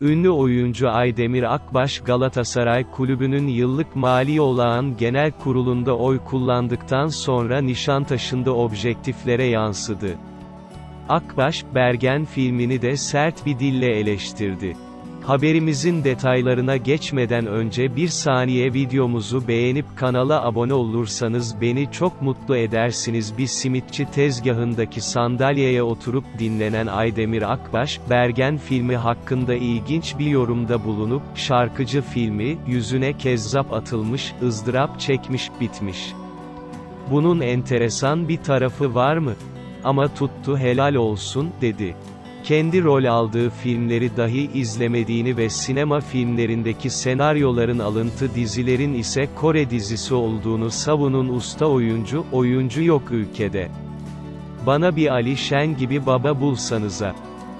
Ünlü oyuncu Aydemir Akbaş Galatasaray Kulübü'nün yıllık mali olağan genel kurulunda oy kullandıktan sonra Nişantaşı'nda objektiflere yansıdı. Akbaş, Bergen filmini de sert bir dille eleştirdi. Haberimizin detaylarına geçmeden önce bir saniye videomuzu beğenip kanala abone olursanız beni çok mutlu edersiniz. Bir simitçi tezgahındaki sandalyeye oturup dinlenen Aydemir Akbaş, Bergen filmi hakkında ilginç bir yorumda bulunup, şarkıcı filmi, yüzüne kezzap atılmış, ızdırap çekmiş, bitmiş. Bunun enteresan bir tarafı var mı? Ama tuttu helal olsun, dedi. Kendi rol aldığı filmleri dahi izlemediğini ve sinema filmlerindeki senaryoların alıntı dizilerin ise Kore dizisi olduğunu savunun usta oyuncu, oyuncu yok ülkede. Bana bir Ali Şen gibi baba bulsanıza.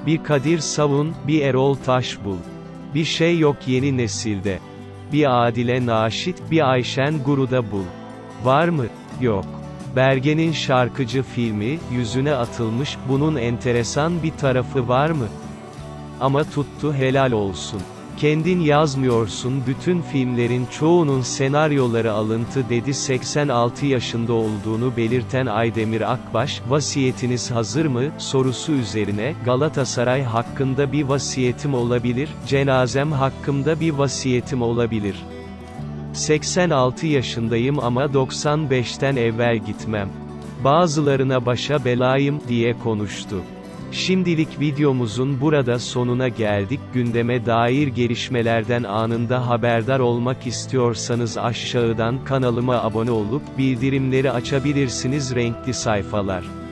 Bir Kadir Savun, bir Erol Taş bul. Bir şey yok yeni nesilde. Bir Adile Naşit, bir Ayşen Guru'da bul. Var mı? Yok. Bergen'in şarkıcı filmi, yüzüne atılmış, bunun enteresan bir tarafı var mı? Ama tuttu helal olsun. Kendin yazmıyorsun bütün filmlerin çoğunun senaryoları alıntı dedi 86 yaşında olduğunu belirten Aydemir Akbaş, vasiyetiniz hazır mı, sorusu üzerine, Galatasaray hakkında bir vasiyetim olabilir, cenazem hakkında bir vasiyetim olabilir. 86 yaşındayım ama 95'ten evvel gitmem. Bazılarına başa belayım, diye konuştu. Şimdilik videomuzun burada sonuna geldik. Gündeme dair gelişmelerden anında haberdar olmak istiyorsanız aşağıdan kanalıma abone olup bildirimleri açabilirsiniz renkli sayfalar.